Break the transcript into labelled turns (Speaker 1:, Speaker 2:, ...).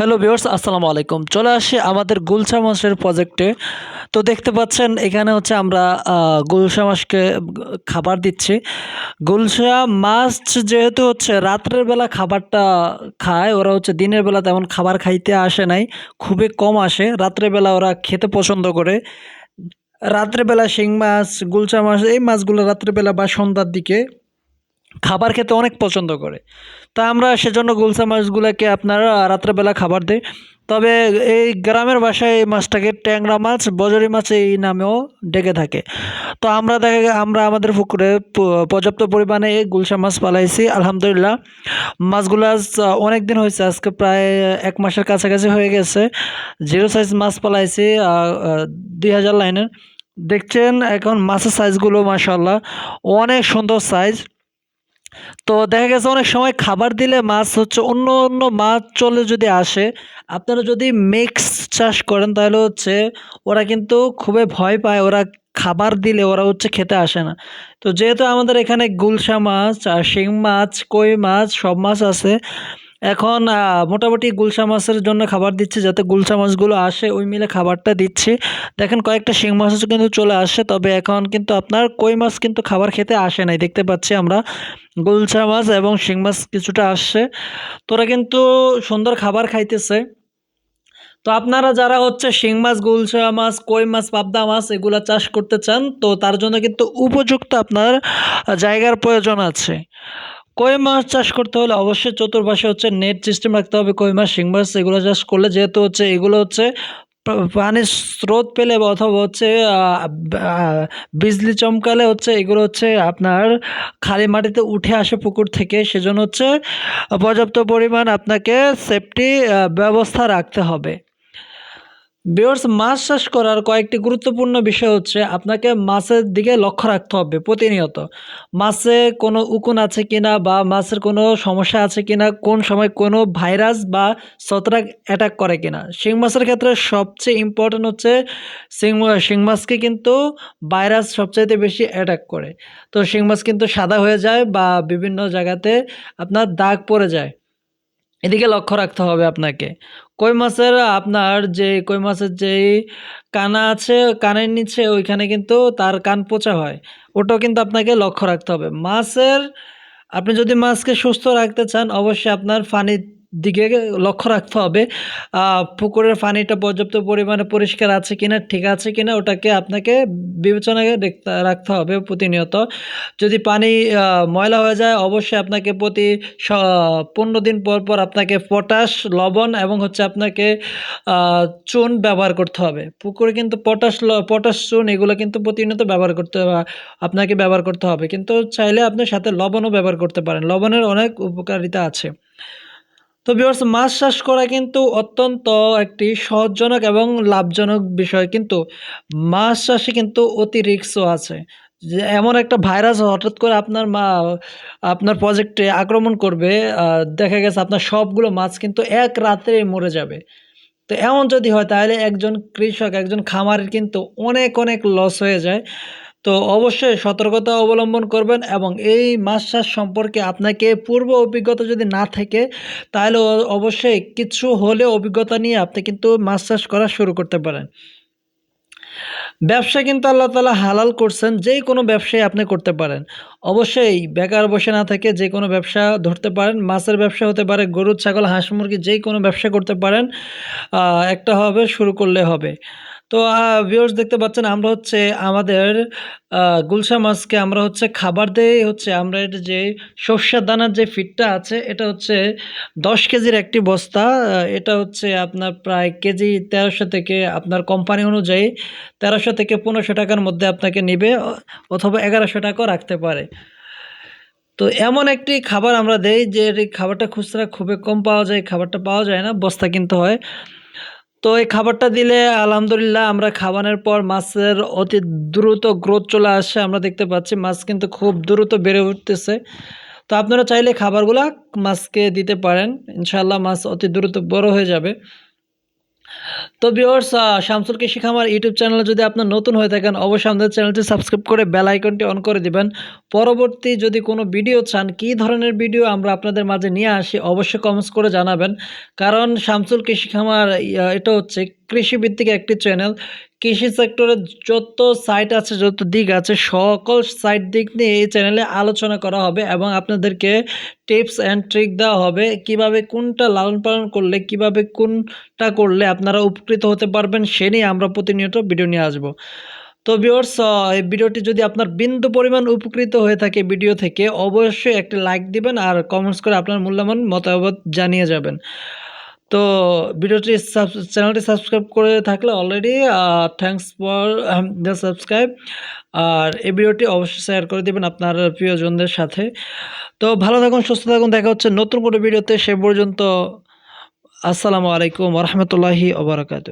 Speaker 1: Hello viewers, আসসালামু আলাইকুম। চলে আসি আমাদের গুলশা মাছের প্রজেক্টে। তো দেখতে পাচ্ছেন, এখানে হচ্ছে আমরা গুলশা মাছকে খাবার দিচ্ছি। গুলশা মাছ যেহেতু হচ্ছে রাত্রের বেলা খাবারটা খায়, ওরা হচ্ছে দিনের বেলা তেমন খাবার খাইতে আসে নাই, খুবই কম আসে। রাত্রের বেলা ওরা খেতে পছন্দ করে। রাত্রেবেলা শিং মাছ, গুলশা মাছ, এই মাছগুলো রাত্রেবেলা বা সন্ধ্যার দিকে খাবার খেতে অনেক পছন্দ করে। তা আমরা সেজন্য গুলসা মাছগুলোকে আপনার রাত্রেবেলা খাবার দিই। তবে এই গ্রামের বাসায় এই মাছটাকে ট্যাংরা মাছ, বজরি মাছ এই নামেও ডেকে থাকে। তো আমরা দেখা আমরা আমাদের পুকুরে পর্যাপ্ত পরিমাণে এই গুলশা মাছ পালাইছি, আলহামদুলিল্লাহ। মাছগুলো আজ অনেক দিন হয়েছে, আজকে প্রায় এক মাসের কাছাকাছি হয়ে গেছে। জিরো সাইজ মাছ পালাইছি দুই হাজার লাইনের। দেখছেন এখন মাছের সাইজগুলো মাসাল্লাহ অনেক সুন্দর সাইজ। তো দেখা গেছে অনেক সময় খাবার দিলে মাছ হচ্ছে অন্য অন্য মাছ চলে যদি আসে, আপনারা যদি মিক্স চাষ করেন তাহলে হচ্ছে ওরা কিন্তু খুবই ভয় পায়, ওরা খাবার দিলে ওরা হচ্ছে খেতে আসে না। তো যেহেতু আমাদের এখানে গুলশা মাছ আর শিং মাছ, কই মাছ সব মাছ আছে এখন মোটামুটি গুলশা মাছের জন্য খাবার দিচ্ছি, যাতে গুলশা মাছগুলো আসে, ওই মিলে খাবারটা দিচ্ছি। দেখেন কয়েকটা শিং মাছও কিন্তু চলে আসে, তবে এখন কিন্তু আপনার কই মাছ কিন্তু খাবার খেতে আসে নাই, দেখতে পাচ্ছি আমরা। গুলশা মাছ এবং শিং মাছ কিছুটা আসছে। তোরা কিন্তু সুন্দর খাবার খাইতেছে। তো আপনারা যারা হচ্ছে শিং মাছ, গুলশা মাছ, কই মাছ, পাবদা মাছ এগুলা চাষ করতে চান, তো তার জন্য কিন্তু উপযুক্ত আপনার জায়গার প্রয়োজন আছে। কই মাছ চাষ করতে হলে অবশ্যই চতুর্পাশে হচ্ছে নেট সিস্টেম রাখতে হবে, কই মাছ, শিং মাছ, এগুলো চাষ করলে যেহেতু হচ্ছে এগুলো হচ্ছে পানির স্রোত পেলে অথবা হচ্ছে বিজলি চমকালে হচ্ছে এগুলো হচ্ছে আপনার খালি মাটিতে উঠে আসে পুকুর থেকে, সেজন্য হচ্ছে পর্যাপ্ত পরিমাণ আপনাকে সেফটি ব্যবস্থা রাখতে হবে। বিয়ার্স মাছ চাষ করার কয়েকটি গুরুত্বপূর্ণ বিষয় হচ্ছে আপনাকে মাছের দিকে লক্ষ্য রাখতে হবে প্রতিনিয়ত। মাছে কোনো উকুন আছে কিনা বা মাছের কোনো সমস্যা আছে কিনা, কোন সময় কোনো ভাইরাস বা ছত্রাক অ্যাটাক করে কিনা। শিং মাছের ক্ষেত্রে সবচেয়ে ইম্পর্টেন্ট হচ্ছে শিং শিং মাছকে কিন্তু ভাইরাস সবচাইতে বেশি অ্যাটাক করে। তো শিং মাছ কিন্তু সাদা হয়ে যায় বা বিভিন্ন জায়গাতে আপনার দাগ পড়ে যায়। এদিকে লক্ষ্য রাখতে হবে আপনাকে। কই মাছের আপনার যে, কই মাছের যে কানা আছে, কানের নিচে ওইখানে কিন্তু তার কান পচা হয়। ওটাও কিন্তু আপনাকে লক্ষ্য রাখতে হবে। মাছের, আপনি যদি মাছকে সুস্থ রাখতে চান, অবশ্যই আপনার পানির দিকে লক্ষ্য রাখতে হবে। পুকুরের পানিটা পর্যাপ্ত পরিমাণে পরিষ্কার আছে কিনা, ঠিক আছে কিনা, ওটাকে আপনাকে বিবেচনায় রাখতে হবে প্রতিনিয়ত। যদি পানি ময়লা হয়ে যায়, অবশ্যই আপনাকে প্রতি পনেরো দিন পর পর আপনাকে পটাশ, লবণ এবং হচ্ছে আপনাকে চুন ব্যবহার করতে হবে। পুকুরে কিন্তু পটাশ পটাশ চুন এগুলো কিন্তু প্রতিনিয়ত ব্যবহার করতে আপনাকে ব্যবহার করতে হবে। কিন্তু চাইলে আপনি সাথে লবণও ব্যবহার করতে পারেন। লবণের অনেক উপকারিতা আছে। তো বিয়ার্স মাছ চাষ করা কিন্তু অত্যন্ত একটি সহজজনক এবং লাভজনক বিষয়। কিন্তু মাছ চাষে কিন্তু অতি রিস্কও আছে। যে এমন একটা ভাইরাস হঠাৎ করে আপনার মা, আপনার প্রজেক্টে আক্রমণ করবে দেখা গেছে আপনার সবগুলো মাছ কিন্তু এক রাত্রেই মরে যাবে। তো এমন যদি হয়, তাহলে একজন কৃষক, একজন খামারের কিন্তু অনেক অনেক লস হয়ে যায়। তো অবশ্যই সতর্কতা অবলম্বন করবেন এবং এই মাছ চাষ সম্পর্কে আপনাকে পূর্ব অভিজ্ঞতা যদি না থাকে, তাহলে অবশ্যই কিছু হলে অভিজ্ঞতা নিয়ে আপনি কিন্তু মাছ চাষ করা শুরু করতে পারেন। ব্যবসা কিন্তু আল্লাহ তালা হালাল করছেন যেই কোনো ব্যবসায় আপনি করতে পারেন। অবশ্যই বেকার বসে না থেকে যে কোনো ব্যবসা ধরতে পারেন, মাছের ব্যবসা হতে পারে, গরু, ছাগল, হাঁস, মুরগি যেই কোনো ব্যবসা করতে পারেন। একটা হবে, শুরু করলে হবে। তো ভিউয়ার্স দেখতে পাচ্ছেন আমরা হচ্ছে আমাদের গুলশা মাছকে আমরা হচ্ছে খাবার দেই, হচ্ছে আমরা এটা যে সর্ষের দানার যে ফিটটা আছে, এটা হচ্ছে দশ কেজির একটি বস্তা এটা হচ্ছে আপনার প্রায় কেজি তেরোশো থেকে আপনার কোম্পানি অনুযায়ী তেরোশো থেকে পনেরোশো টাকার মধ্যে আপনাকে নেবে, অথবা এগারোশো টাকাও রাখতে পারে। তো এমন একটি খাবার আমরা দেই যে খাবারটা খুচরা খুবই কম পাওয়া যায়, খাবারটা পাওয়া যায় না, বস্তা কিনতে হয়। তো এই খাবারটা দিলে আলহামদুলিল্লাহ আমরা খাওয়ানোর পর মাছের অতি দ্রুত গ্রোথ চলে আসে, আমরা দেখতে পাচ্ছি মাছ কিন্তু খুব দ্রুত বেড়ে উঠতেছে। তো আপনারা চাইলে খাবারগুলা মাছকে দিতে পারেন ইনশাল্লাহ মাছ অতি দ্রুত বড় হয়ে যাবে। তো ভিউয়ার্স শামসুল কৃষি খামার ইউটিউব চ্যানেলে যদি আপনার নতুন হয়ে থাকেন, অবশ্যই আমাদের চ্যানেলটি সাবস্ক্রাইব করে বেল আইকনটি অন করে দিবেন। পরবর্তী যদি কোনো ভিডিও চান, কী ধরনের ভিডিও আমরা আপনাদের মাঝে নিয়ে আসি, অবশ্যই কমেন্টস করে জানাবেন। কারণ শামসুল কৃষি খামার এটা হচ্ছে কৃষিভিত্তিক একটি চ্যানেল কৃষি সেক্টরের যত সাইট আছে, যত দিক আছে, সকল সাইট দিক নিয়ে এই চ্যানেলে আলোচনা করা হবে এবং আপনাদেরকে টিপস অ্যান্ড ট্রিক দেওয়া হবে। কীভাবে কোনটা লালন পালন করলে, কীভাবে কোনটা করলে আপনারা উপকৃত হতে পারবেন, সে নিয়ে আমরা প্রতিনিয়ত ভিডিও নিয়ে আসব। তো ভিউয়ার্স এই ভিডিওটি যদি আপনার বিন্দু পরিমাণ উপকৃত হয়ে থাকে ভিডিও থেকে, অবশ্যই একটি লাইক দিবেন আর কমেন্টস করে আপনার মূল্যবান মতামত জানিয়ে যাবেন। তো ভিডিওটি চ্যানেলটি সাবস্ক্রাইব করে থাকলে already thanks for the subscribe আর এই ভিডিওটি অবশ্যই শেয়ার করে দেবেন আপনার প্রিয়জনদের সাথে। তো ভালো থাকুন, সুস্থ থাকুন, দেখা হচ্ছে নতুন কোনো ভিডিওতে, সে পর্যন্ত, আসসালামু আলাইকুম রহমতুল্লাহি ওবরাকাতু